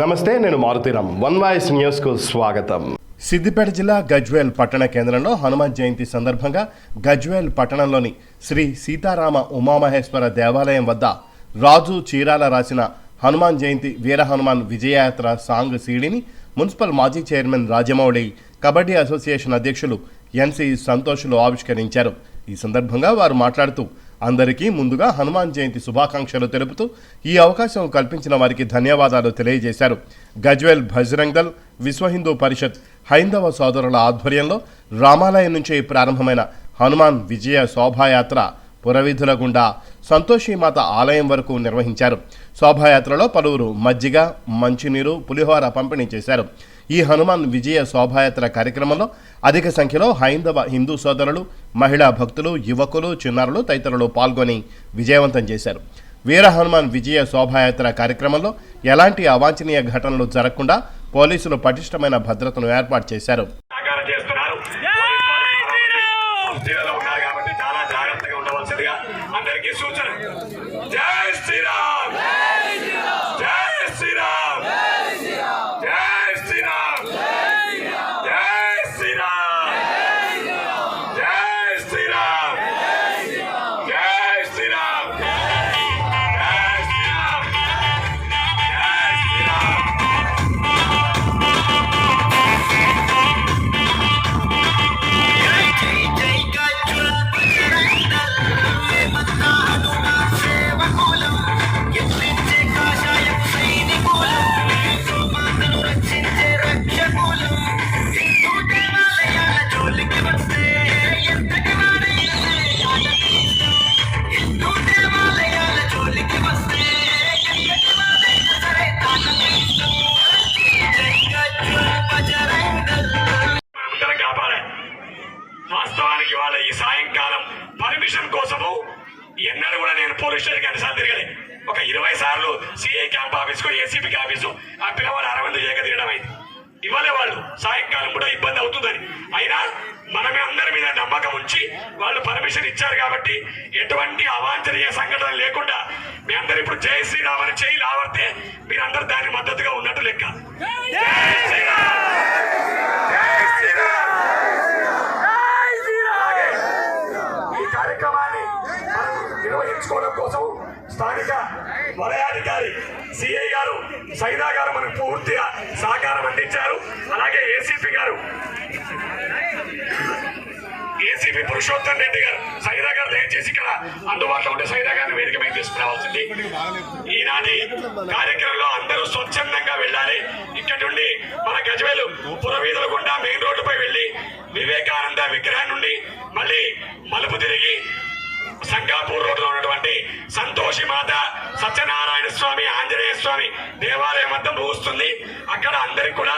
నమస్తే నేను Maruthi Ram one voice న్యూస్కు స్వాగతం. సిద్దిపేట జిల్లా గజ్వేల్ పట్టణ కేంద్రంలో హనుమాన్ జయంతి సందర్భంగా గజ్వేల్ పట్టణంలోని శ్రీ సీతారామ ఉమామహేశ్వర దేవాలయం వద్ద రాజు చీరాల రాసిన హనుమాన్ జయంతి వీర హనుమాన్ విజయయాత్ర సాంగ్ సీడీని మున్సిపల్ మాజీ చైర్మన్ రాజమౌళి కబడ్డీ అసోసియేషన్ అధ్యక్షులు ఎన్సి సంతోషులు ఆవిష్కరించారు. ఈ సందర్భంగా వారు మాట్లాడుతూ అందరికీ ముందుగా హనుమాన్ జయంతి శుభాకాంక్షలు తెలుపుతూ ఈ అవకాశం కల్పించిన వారికి ధన్యవాదాలు తెలియజేశారు. గజ్వేల్ భజరంగ్ దల్ విశ్వ హిందూ పరిషత్ హైందవ సోదరుల ఆధ్వర్యంలో రామాలయం నుంచి ప్రారంభమైన హనుమాన్ విజయ శోభాయాత్ర పురవిధుల గుండా సంతోషిమాత ఆలయం వరకు నిర్వహించారు. శోభాయాత్రలో పలువురు మజ్జిగ మంచినీరు పులిహోర పంపిణీ చేశారు. ఈ హనుమాన్ విజయ శోభాయాత్ర కార్యక్రమంలో అధిక సంఖ్యలో హైందవ హిందూ సోదరులు మహిళా భక్తులు యువకులు చిన్నారులు తదితరులు పాల్గొని విజయవంతం చేశారు. వీర హనుమాన్ విజయ శోభాయాత్ర కార్యక్రమంలో ఎలాంటి అవాంఛనీయ ఘటనలు జరగకుండా పోలీసులు పటిష్టమైన భద్రతను ఏర్పాటు చేశారు. అందరికీ సూచన. జై శ్రీరామ్! ఎటువంటి అవాంఛనీయ సంఘటన లేకుండా మీ అందరు ఇప్పుడు జై శ్రీరామ్ అని చేయి లావర్తే మీరందరూ దానికి మద్దతుగా ఉన్నట్టు లెక్క. ఈ కార్యక్రమాన్ని నిర్వహించుకోవడం కోసం స్థానిక వలయాధికారి సిఐ గారు సైదా గారు మనకు పూర్తిగా సహకారం అందించారు. అలాగే ఏసీపీ గారు ఏసీపీ పురుషోత్తం రెడ్డి గారు సైదా గారు దయచేసి ఇక్కడ అందుబాటులో ఉంటే సైదా గారిని వేదిక మీద తీసుకురావాల్సింది ఈనాటి కార్యక్రమంలో అందరూ స్వచ్ఛందంగా వెళ్ళాలి. ఇక్కడ నుండి మన గజవేలు పురవీధుల గుండా మెయిన్ రోడ్డుపై వెళ్ళి వివేకానంద విగ్రహం నుండి మళ్ళీ మలుపు తిరిగి సంగాపూర్ రోడ్లో ఉన్నటువంటి సంతోషి మాత సత్యనారాయణ స్వామి ఆంజనేయ స్వామి దేవాలయం వద్ద ముగుస్తుంది. అక్కడ అందరికి కూడా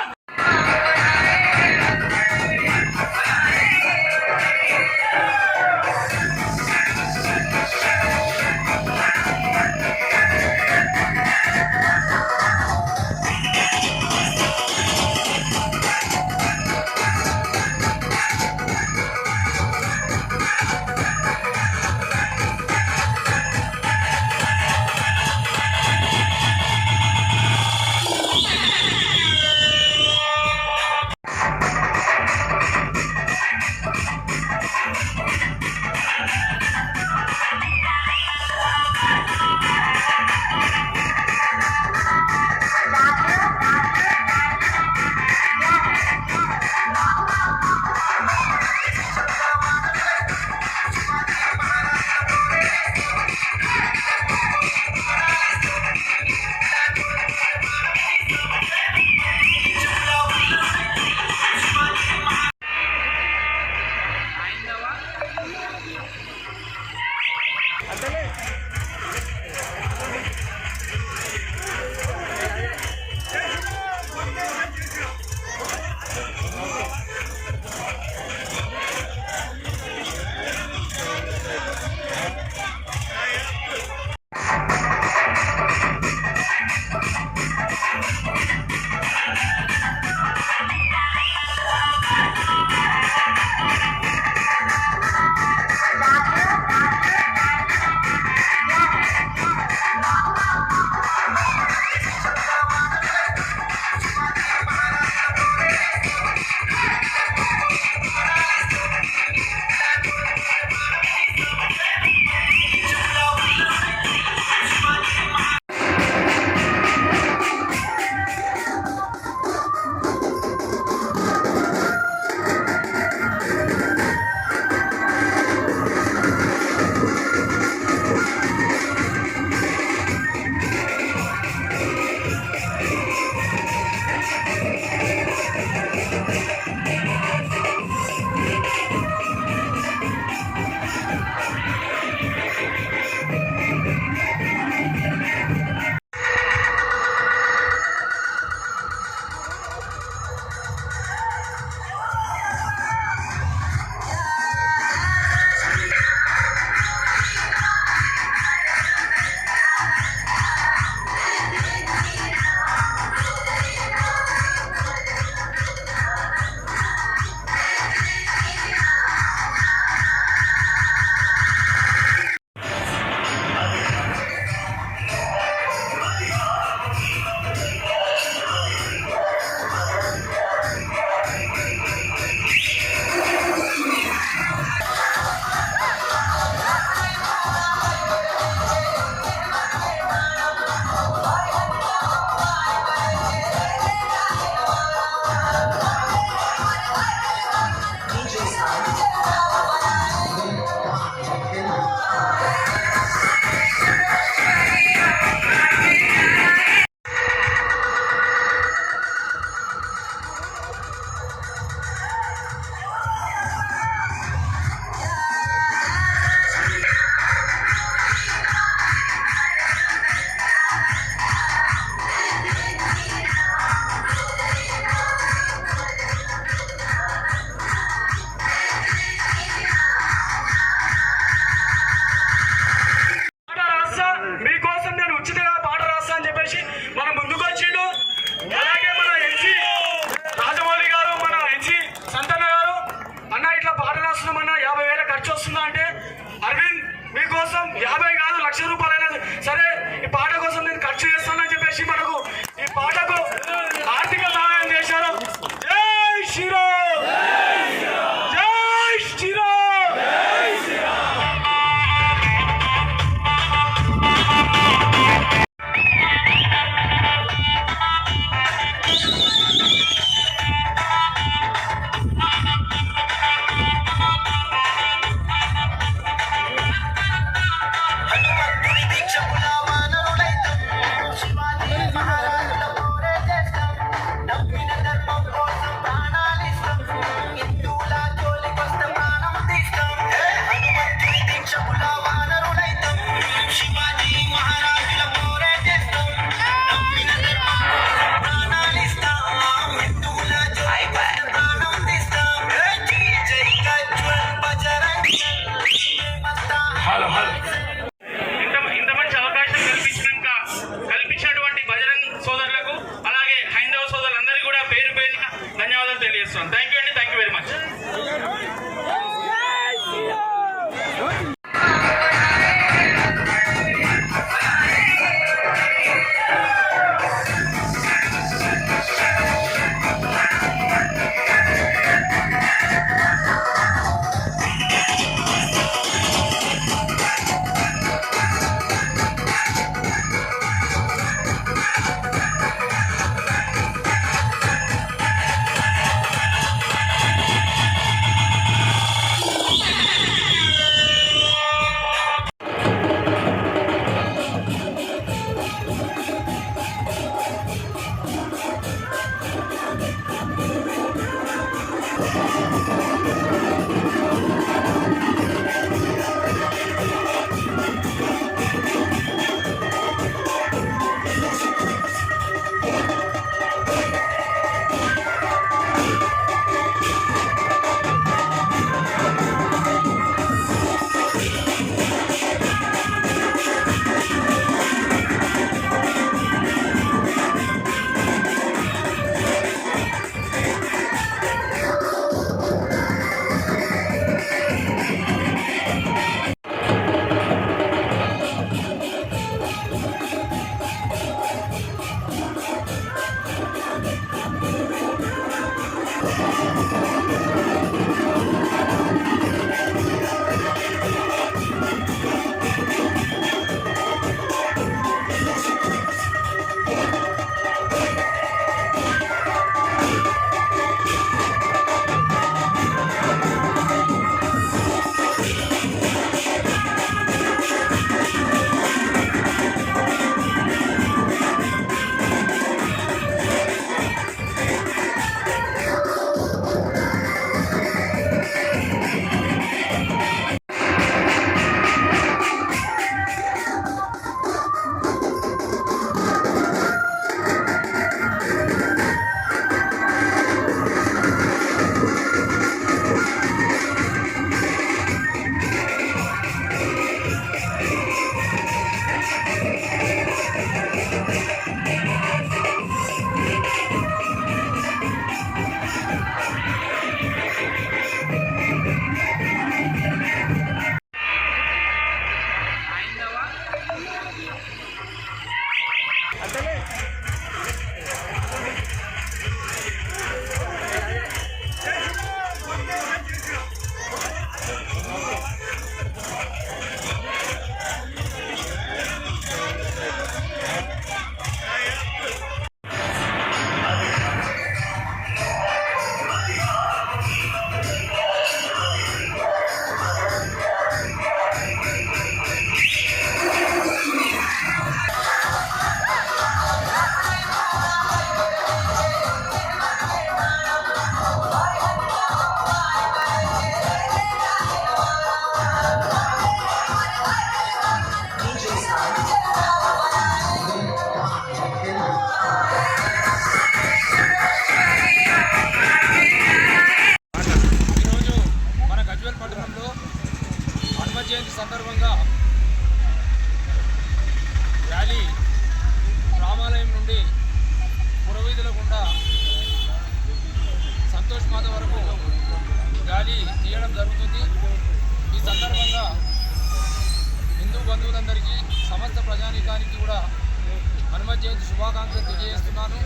జయంతి శుభాకాంక్షలు తెలియజేస్తున్నాను.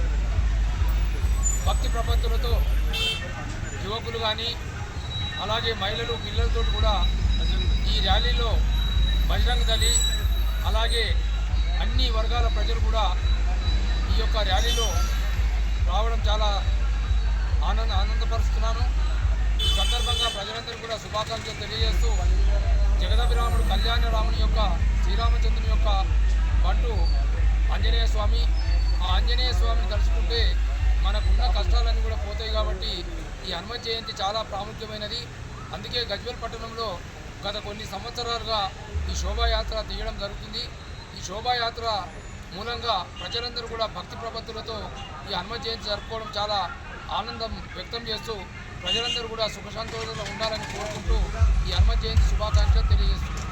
భక్తి ప్రపత్తులతో యువకులు కానీ అలాగే మహిళలు పిల్లలతో కూడా ఈ ర్యాలీలో బజరంగ దళి అలాగే అన్ని వర్గాల ప్రజలు కూడా ఈ యొక్క ర్యాలీలో రావడం చాలా ఆనంద ఆనందపరుస్తున్నాను. ఈ సందర్భంగా ప్రజలందరూ కూడా శుభాకాంక్షలు తెలియజేస్తూ జగదభిరాముడు కళ్యాణ రాముని యొక్క శ్రీరామచంద్రుని యొక్క బంటు ఆంజనేయ స్వామి ఆ ఆంజనేయ స్వామిని తలుచుకుంటే మనకున్న కష్టాలన్నీ కూడా పోతాయి కాబట్టి ఈ హనుమ జయంతి చాలా ప్రాముఖ్యమైనది. అందుకే గజ్వేల్ పట్టణంలో గత కొన్ని సంవత్సరాలుగా ఈ శోభాయాత్ర తీయడం జరుగుతుంది. ఈ శోభాయాత్ర మూలంగా ప్రజలందరూ కూడా భక్తి ప్రపత్తులతో ఈ హనుమ జయంతి జరుపుకోవడం చాలా ఆనందం వ్యక్తం చేస్తూ ప్రజలందరూ కూడా సుఖ సంతోషంలో ఉండాలని కోరుకుంటూ ఈ హనుమ జయంతి శుభాకాంక్షలు తెలియజేస్తున్నారు